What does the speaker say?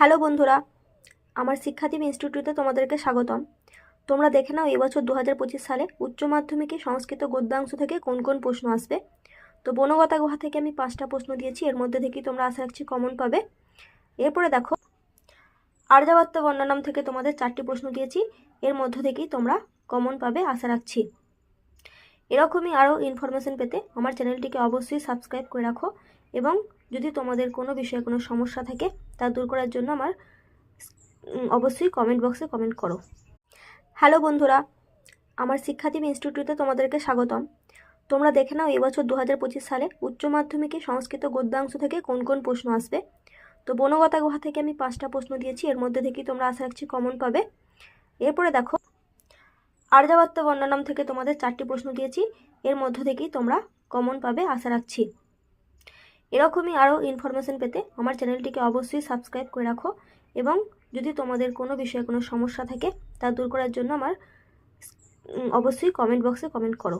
Hello বন্ধুরা, আমার শিক্ষাদীপ ইনস্টিটিউটে তোমাদেরকে স্বাগতম। তোমরা দেখে নাও, এবছর দু হাজার পঁচিশ সালে উচ্চ মাধ্যমিকে সংস্কৃত গদ্যাংশ থেকে কোন কোন প্রশ্ন আসবে। তো বনগতা গুহা থেকে আমি পাঁচটা প্রশ্ন দিয়েছি, এর মধ্যে থেকেই তোমরা আশা রাখছি কমন পাবে। এরপরে দেখো, আর্যাবর্ত বর্ণনাম থেকে তোমাদের চারটি প্রশ্ন দিয়েছি, এর মধ্য থেকেই তোমরা কমন পাবে, আশা রাখছি। এরকমই আরও ইনফরমেশন পেতে আমার চ্যানেলটিকে অবশ্যই সাবস্ক্রাইব করে রাখো এবং যদি তোমাদের কোনো বিষয়ে কোনো সমস্যা থাকে, তা দূর করার জন্য আমার অবশ্যই কমেন্ট বক্সে কমেন্ট করো। হ্যালো বন্ধুরা, আমার শিক্ষাদীপ ইনস্টিটিউটে তোমাদেরকে স্বাগতম। তোমরা দেখে নাও, এবছর দু হাজার পঁচিশ সালে উচ্চ মাধ্যমিকে সংস্কৃত গদ্যাংশ থেকে কোন কোন প্রশ্ন আসবে। তো বনগতা গুহা থেকে আমি পাঁচটা প্রশ্ন দিয়েছি, এর মধ্যে থেকেই তোমরা আশা রাখছি কমন পাবে। এরপরে দেখো, আর্যাবর্ত বর্ণনাম থেকে তোমাদের চারটি প্রশ্ন দিয়েছি, এর মধ্য থেকেই তোমরা কমন পাবে, আশা রাখছি। এরকমই আরও ইনফরমেশন পেতে আমার চ্যানেলটিকে অবশ্যই সাবস্ক্রাইব করে রাখো এবং যদি তোমাদের কোনো বিষয়ে কোনো সমস্যা থাকে তা দূর করার জন্য আমার অবশ্যই কমেন্ট বক্সে কমেন্ট করো।